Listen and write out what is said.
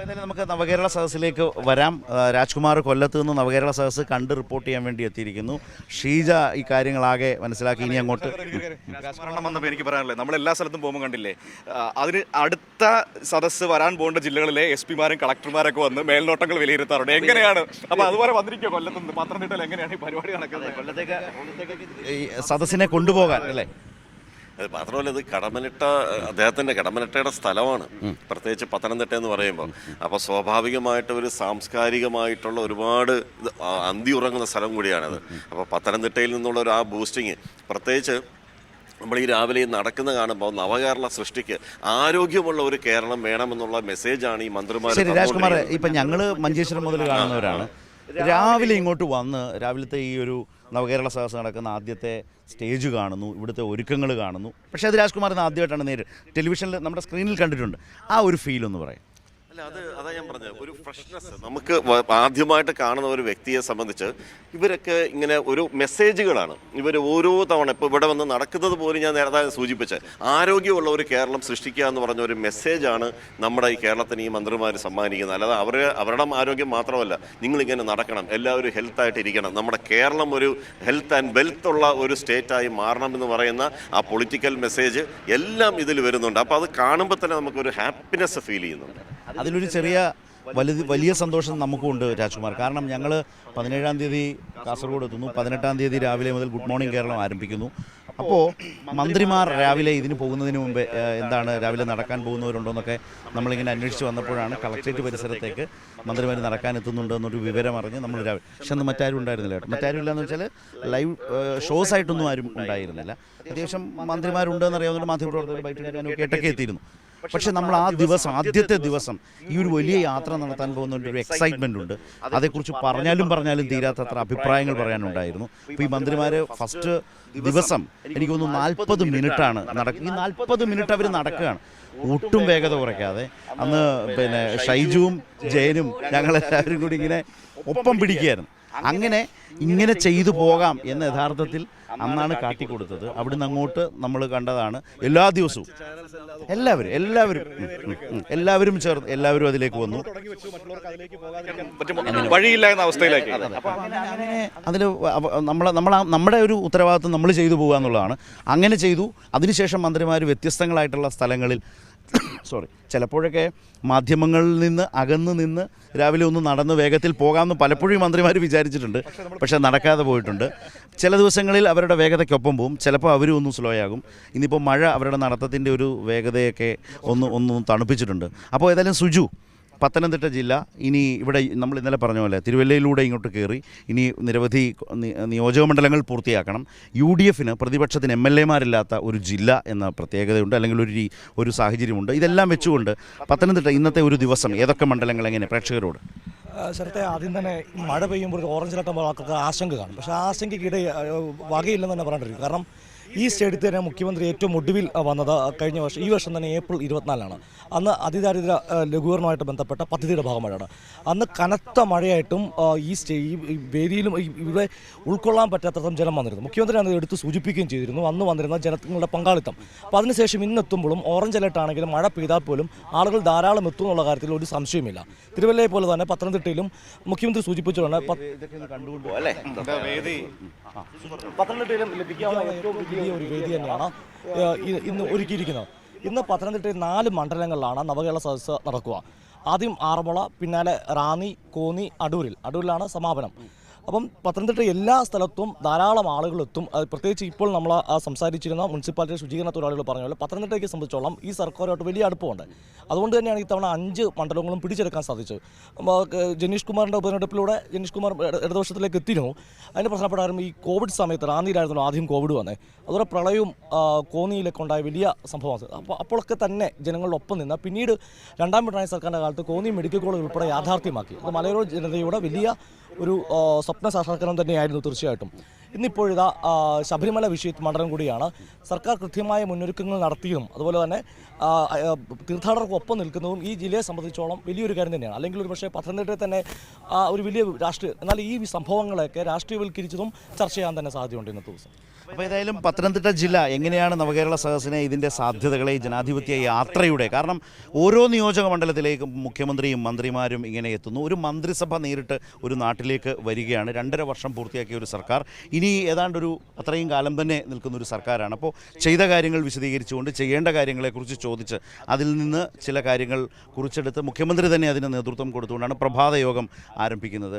അപ്പോൾ എന്തായാലും നമുക്ക് നവകേരള സദസ്സിലേക്ക് വരാം. രാജ്കുമാർ കൊല്ലത്ത് നിന്ന് നവകേരള സദസ്സ് കണ്ട് റിപ്പോർട്ട് ചെയ്യാൻ വേണ്ടി എത്തിയിരിക്കുന്നു. ഷീജ ഈ കാര്യങ്ങളാകെ മനസ്സിലാക്കി. ഇനി അങ്ങോട്ട് വന്നപ്പോൾ എനിക്ക് പറയാനുള്ളത് നമ്മൾ എല്ലാ സ്ഥലത്തും പോകുമ്പോൾ കണ്ടില്ലേ? അതിന് അടുത്ത സദസ്സ് വരാൻ പോകേണ്ട ജില്ലകളിലെ എസ് പിമാരും കളക്ടർമാരൊക്കെ വന്ന് മേൽനോട്ടങ്ങൾ വിലയിരുത്താറുണ്ട്. എങ്ങനെയാണ്? അപ്പൊ അതുപോലെ വന്നിരിക്കുക കൊല്ലത്ത് നിന്ന് പത്തനംതിട്ടയിൽ എങ്ങനെയാണ് ഈ പരിപാടി നടക്കുന്നത്? കൊല്ലത്തേക്ക് ഈ സദസ്സിനെ കൊണ്ടുപോകാൻ അല്ലേ? അത് മാത്രമല്ല ഇത് കടമനിട്ട അദ്ദേഹത്തിന്റെ കടമനിട്ടയുടെ സ്ഥലമാണ്. പ്രത്യേകിച്ച് പത്തനംതിട്ട എന്ന് പറയുമ്പോൾ. അപ്പോൾ സ്വാഭാവികമായിട്ട് ഒരു സാംസ്കാരികമായിട്ടുള്ള ഒരുപാട് അന്തി ഉറങ്ങുന്ന സ്ഥലം കൂടിയാണത്. അപ്പോൾ പത്തനംതിട്ടയിൽ നിന്നുള്ള ഒരു ആ ബൂസ്റ്റിങ് പ്രത്യേകിച്ച് നമ്മൾ ഈ രാവിലെ നടക്കുന്ന കാണുമ്പോൾ നവകേരള സൃഷ്ടിക്ക് ആരോഗ്യമുള്ള ഒരു കേരളം വേണമെന്നുള്ള മെസ്സേജാണ് ഈ മന്ത്രിമാർ രാജ്കുമാർ ഇപ്പം ഞങ്ങൾ മഞ്ചേശ്വരം മുതൽ കാണുന്നവരാണ്. രാവിലെ ഇങ്ങോട്ട് വന്ന് രാവിലത്തെ ഈ ഒരു നവകേരള സഹസ് നടക്കുന്ന ആദ്യത്തെ സ്റ്റേജ് കാണുന്നു ഇവിടുത്തെ ഒരുക്കങ്ങൾ കാണുന്നു. പക്ഷേ അത് രാജ്കുമാർ ഇന്ന് ആദ്യമായിട്ടാണ് നേരിട്ട് ടെലിവിഷനിൽ നമ്മുടെ സ്ക്രീനിൽ കണ്ടിട്ടുണ്ട്. ആ ഒരു ഫീൽ ഒന്ന് പറയാം. അല്ല അത് അതാ ഞാൻ പറഞ്ഞത്. ഒരു ഫ്രഷ്നെസ് നമുക്ക് ആദ്യമായിട്ട് കാണുന്ന ഒരു വ്യക്തിയെ സംബന്ധിച്ച് ഇവരൊക്കെ ഇങ്ങനെ ഒരു മെസ്സേജുകളാണ് ഇവർ ഓരോ തവണ ഇപ്പോൾ ഇവിടെ വന്ന് നടക്കുന്നത് പോലും ഞാൻ നേരത്തെ സൂചിപ്പിച്ച. ആരോഗ്യമുള്ള ഒരു കേരളം സൃഷ്ടിക്കുക എന്ന് പറഞ്ഞ ഒരു മെസ്സേജാണ് നമ്മുടെ ഈ കേരളത്തിന് ഈ മന്ത്രിമാർ സമ്മാനിക്കുന്നത്. അല്ലാതെ അവർ അവരുടെ ആരോഗ്യം മാത്രമല്ല നിങ്ങളിങ്ങനെ നടക്കണം. എല്ലാവരും ഹെൽത്ത് ആയിട്ട് ഇരിക്കണം. നമ്മുടെ കേരളം ഒരു ഹെൽത്ത് ആൻഡ് വെൽത്ത് ഉള്ള ഒരു സ്റ്റേറ്റായി മാറണം എന്ന് പറയുന്ന ആ പൊളിറ്റിക്കൽ മെസ്സേജ് എല്ലാം ഇതിൽ വരുന്നുണ്ട്. അപ്പോൾ അത് കാണുമ്പോൾ തന്നെ നമുക്കൊരു ഹാപ്പിനെസ് ഫീൽ ചെയ്യുന്നുണ്ട്. അതിലൊരു ചെറിയ വലുത് വലിയ സന്തോഷം നമുക്കുണ്ട് രാജ്കുമാർ. കാരണം ഞങ്ങൾ പതിനേഴാം തീയതി കാസർഗോഡ് എത്തുന്നു. പതിനെട്ടാം തീയതി രാവിലെ മുതൽ ഗുഡ് മോർണിംഗ് കേരളം ആരംഭിക്കുന്നു. അപ്പോൾ മന്ത്രിമാർ രാവിലെ ഇതിന് പോകുന്നതിന് മുമ്പ് എന്താണ് രാവിലെ നടക്കാൻ പോകുന്നവരുണ്ടോയെന്നൊക്കെ നമ്മളിങ്ങനെ അന്വേഷിച്ച് വന്നപ്പോഴാണ് കളക്ട്രേറ്റ് പരിസരത്തേക്ക് മന്ത്രിമാർ നടക്കാൻ എത്തുന്നുണ്ട് എന്നൊരു വിവരം അറിഞ്ഞ് നമ്മൾ രാവിലെ പക്ഷെ അന്ന് മറ്റാരും ഉണ്ടായിരുന്നില്ല കേട്ടോ. മറ്റാരും ഇല്ലയെന്ന് വെച്ചാൽ ലൈവ് ഷോസ് ആയിട്ടൊന്നും ആരും ഉണ്ടായിരുന്നില്ല. അത്യാവശ്യം മന്ത്രിമാരുണ്ടെന്ന് എന്നറിയാവുന്ന മാധ്യമപ്രവർത്തകർ ബൈറ്റ് കേട്ടൊക്കെ എത്തിയിരുന്നു. പക്ഷെ നമ്മൾ ആ ദിവസം ആദ്യത്തെ ദിവസം ഈ ഒരു വലിയ യാത്ര നടത്താൻ പോകുന്ന ഒരു എക്സൈറ്റ്മെന്റ് ഉണ്ട്. അതേക്കുറിച്ച് പറഞ്ഞാലും പറഞ്ഞാലും തീരാത്തത്ര അഭിപ്രായങ്ങൾ പറയാനുണ്ടായിരുന്നു. അപ്പോൾ ഈ മന്ത്രിമാർ ഫസ്റ്റ് ദിവസം എനിക്ക് തോന്നുന്നു നാൽപ്പത് മിനിറ്റാണ് നടക്കുക ഈ നാൽപ്പത് മിനിറ്റ് അവർ നടക്കുകയാണ്. ഒട്ടും വേഗത കുറയ്ക്കാതെ അന്ന് പിന്നെ ഷൈജുവും ജയനും ഞങ്ങളെല്ലാവരും കൂടി ഇങ്ങനെ ഒപ്പം പിടിക്കുകയായിരുന്നു. അങ്ങനെ ഇങ്ങനെ ചെയ്തു പോകാം എന്ന് യഥാർത്ഥത്തിൽ അന്നാണ് കാട്ടിക്കൊടുത്തത്. അവിടുന്ന് അങ്ങോട്ട് നമ്മൾ കണ്ടതാണ്. എല്ലാ ദിവസവും. എല്ലാവരും എല്ലാവരും. എല്ലാവരും ചേർന്ന് എല്ലാവരും അതിലേക്ക് വന്നു. വഴിയില്ല എന്ന അവസ്ഥയിലേക്ക്. അങ്ങനെ അതിൽ നമ്മൾ നമ്മൾ നമ്മുടെ ഒരു ഉത്തരവാദിത്വം നമ്മൾ ചെയ്തു പോകുക എന്നുള്ളതാണ്. അങ്ങനെ ചെയ്തു. അതിനുശേഷം മന്ത്രിമാർ വ്യത്യസ്തങ്ങളായിട്ടുള്ള സ്ഥലങ്ങളിൽ സോറി ചിലപ്പോഴൊക്കെ മാധ്യമങ്ങളിൽ നിന്ന് അകന്ന് നിന്ന് രാവിലെ ഒന്ന് നടന്ന് വേഗത്തിൽ പോകാമെന്ന് പലപ്പോഴും മന്ത്രിമാർ വിചാരിച്ചിട്ടുണ്ട്. പക്ഷേ നടക്കാതെ പോയിട്ടുണ്ട്. ചില ദിവസങ്ങളിൽ അവരുടെ വേഗതയ്ക്കൊപ്പം പോകും ചിലപ്പോൾ അവരും ഒന്ന് സ്ലോ ആകും. ഇന്നിപ്പോൾ മഴ അവരുടെ നടത്തത്തിന്റെ ഒരു വേഗതയൊക്കെ ഒന്ന് ഒന്ന് തണുപ്പിച്ചിട്ടുണ്ട്. അപ്പോൾ ഏതായാലും സുജു പത്തനംതിട്ട ജില്ല ഇനി ഇവിടെ നമ്മൾ ഇന്നലെ പറഞ്ഞ പോലെ തിരുവല്ലയിലൂടെ ഇങ്ങോട്ട് കയറി ഇനി നിരവധി നിയോജക മണ്ഡലങ്ങൾ പൂർത്തിയാക്കണം. യു ഡി എഫിന് പ്രതിപക്ഷത്തിന് എം എൽ എമാരില്ലാത്ത ഒരു ജില്ല എന്ന പ്രത്യേകതയുണ്ട് അല്ലെങ്കിൽ ഒരു ഒരു സാഹചര്യമുണ്ട്. ഇതെല്ലാം വെച്ചുകൊണ്ട് പത്തനംതിട്ട ഇന്നത്തെ ഒരു ദിവസം ഏതൊക്കെ മണ്ഡലങ്ങൾ എങ്ങനെ പ്രേക്ഷകരോട്? സ്ഥലത്തെ ആദ്യം തന്നെ മഴ പെയ്യുമ്പോൾ ഓറഞ്ച് അലർട്ട് ആൾക്കാർക്ക് ആശങ്ക കാണും പക്ഷേ ആശങ്കയ്ക്കിടെ വകയില്ലെന്ന് തന്നെ പറഞ്ഞിരിക്കും കാരണം ഈ സ്റ്റേഡിയത്തിൽ തന്നെ മുഖ്യമന്ത്രി ഏറ്റവും ഒടുവിൽ വന്നത് കഴിഞ്ഞ വർഷം ഈ വർഷം തന്നെ ഏപ്രിൽ ഇരുപത്തിനാലാണ്. അന്ന് അതിദാരിദ്ര ലഘൂകരണമായിട്ട് ബന്ധപ്പെട്ട പദ്ധതിയുടെ ഭാഗമായിട്ടാണ്. അന്ന് കനത്ത മഴയായിട്ടും ഈ സ്റ്റേ ഈ വേദിയിലും ഇവിടെ ഉൾക്കൊള്ളാൻ പറ്റാത്തത്രം ജലം വന്നിരുന്നു. മുഖ്യമന്ത്രി അത് എടുത്ത് സൂചിപ്പിക്കുകയും ചെയ്തിരുന്നു അന്ന് വന്നിരുന്ന ജനങ്ങളുടെ പങ്കാളിത്തം. അപ്പോൾ അതിനുശേഷം ഇന്നെത്തുമ്പോഴും ഓറഞ്ച് അലർട്ട് ആണെങ്കിലും മഴ പെയ്താൽ പോലും ആളുകൾ ധാരാളം എത്തും എന്നുള്ള കാര്യത്തിൽ ഒരു സംശയമില്ല തിരുവല്ലയെ പോലെ തന്നെ പത്തനംതിട്ടയിലും മുഖ്യമന്ത്രി വേദി? പത്തനംതിട്ടയിലും ലഭിക്കാവുന്ന ഏറ്റവും വലിയ ഒരു വേദി തന്നെയാണ്. ഇന്ന് ഒരുക്കിയിരിക്കുന്നത്. ഇന്ന് പത്തനംതിട്ടയിൽ നാല് മണ്ഡലങ്ങളിലാണ് നവകേരള സദസ്സ് നടക്കുക. ആദ്യം ആറന്മുള പിന്നാലെ റാന്നി കോന്നി അടൂരിൽ. അടൂരിലാണ് സമാപനം. അപ്പം പത്തനംതിട്ട എല്ലാ സ്ഥലത്തും ധാരാളം അത് പ്രത്യേകിച്ച് ഇപ്പോൾ നമ്മൾ സംസാരിച്ചിരുന്ന മുനിസിപ്പാലിറ്റി ശുചീകരണ തൊഴിലാളികൾ പറഞ്ഞ പോലെ പത്തനംതിട്ടയ്ക്ക് സംബന്ധിച്ചോളം ഈ സർക്കാരുമായിട്ട് വലിയ അടുപ്പമുണ്ട്. അതുകൊണ്ട് തന്നെയാണ് ഇത്തവണ അഞ്ച് മണ്ഡലങ്ങളും പിടിച്ചെടുക്കാൻ സാധിച്ചത്. ജനീഷ് കുമാറിന്റെ ഉപതെരഞ്ഞെടുപ്പിലൂടെ ജനീഷ് കുമാർ ഇട- ഇടതുപക്ഷത്തിലേക്ക് എത്തിയിരുന്നു. അതിന് പ്രധാനപ്പെട്ട ഈ കോവിഡ് സമയത്ത് റാന്നിയിലായിരുന്നു ആദ്യം കോവിഡ് വന്നത് അതുപോലെ പ്രളയവും കോന്നിയിലൊക്കെ ഉണ്ടായ വലിയ സംഭവമാണ്. അപ്പോൾ അപ്പോഴൊക്കെ തന്നെ ജനങ്ങളിലൊപ്പം നിന്ന് പിന്നീട് രണ്ടാം പിണറായി സർക്കാരിന്റെ കാലത്ത് കോന്നി മെഡിക്കൽ കോളേജ് ഉൾപ്പെടെ യാഥാർത്ഥ്യമാക്കി. അത് മലയോര ജനതയുടെ വലിയ ഒരു സ്വപ്ന സാക്ഷാത്കരണം തന്നെയായിരുന്നു തീർച്ചയായിട്ടും. ഇന്നിപ്പോഴിതാ ശബരിമല വിഷയ മണ്ഡലം കൂടിയാണ്. സർക്കാർ കൃത്യമായ മുന്നൊരുക്കങ്ങൾ നടത്തിയതും അതുപോലെ തന്നെ തീർത്ഥാടകർക്ക് ഒപ്പം നിൽക്കുന്നതും ഈ ജില്ലയെ സംബന്ധിച്ചോളം വലിയൊരു കാര്യം തന്നെയാണ്. അല്ലെങ്കിൽ ഒരു പക്ഷേ പത്തനംതിട്ടയിൽ തന്നെ ഒരു വലിയ രാഷ്ട്രീയ എന്നാൽ ഈ സംഭവങ്ങളെയൊക്കെ രാഷ്ട്രീയവൽക്കരിച്ചതും ചർച്ച ചെയ്യാൻ തന്നെ സാധ്യതയുണ്ട് ഇന്നത്തെ ദിവസം. അപ്പോൾ ഏതായാലും പത്തനംതിട്ട ജില്ല എങ്ങനെയാണ് നവകേരള സദസ്സിനെ ഇതിന്റെ സാധ്യതകളെ ജനാധിപത്യ യാത്രയുടെ? കാരണം ഓരോ നിയോജക മണ്ഡലത്തിലേക്കും മുഖ്യമന്ത്രിയും മന്ത്രിമാരും ഇങ്ങനെ എത്തുന്നു. ഒരു മന്ത്രിസഭ നേരിട്ട് ഒരു നാട്ടിലേക്ക് വരികയാണ്. രണ്ടര വർഷം പൂർത്തിയാക്കിയ ഒരു സർക്കാർ. ഇനി ഏതാണ്ടൊരു അത്രയും കാലം തന്നെ നിൽക്കുന്ന ഒരു സർക്കാരാണ്. അപ്പോൾ ചെയ്ത കാര്യങ്ങൾ വിശദീകരിച്ചുകൊണ്ട് ചെയ്യേണ്ട കാര്യങ്ങളെക്കുറിച്ച് ചോദിച്ച് അതിൽ നിന്ന് ചില കാര്യങ്ങൾ കുറിച്ചെടുത്ത് മുഖ്യമന്ത്രി തന്നെ അതിന് നേതൃത്വം കൊടുത്തുകൊണ്ടാണ് പ്രഭാത യോഗം ആരംഭിക്കുന്നത്.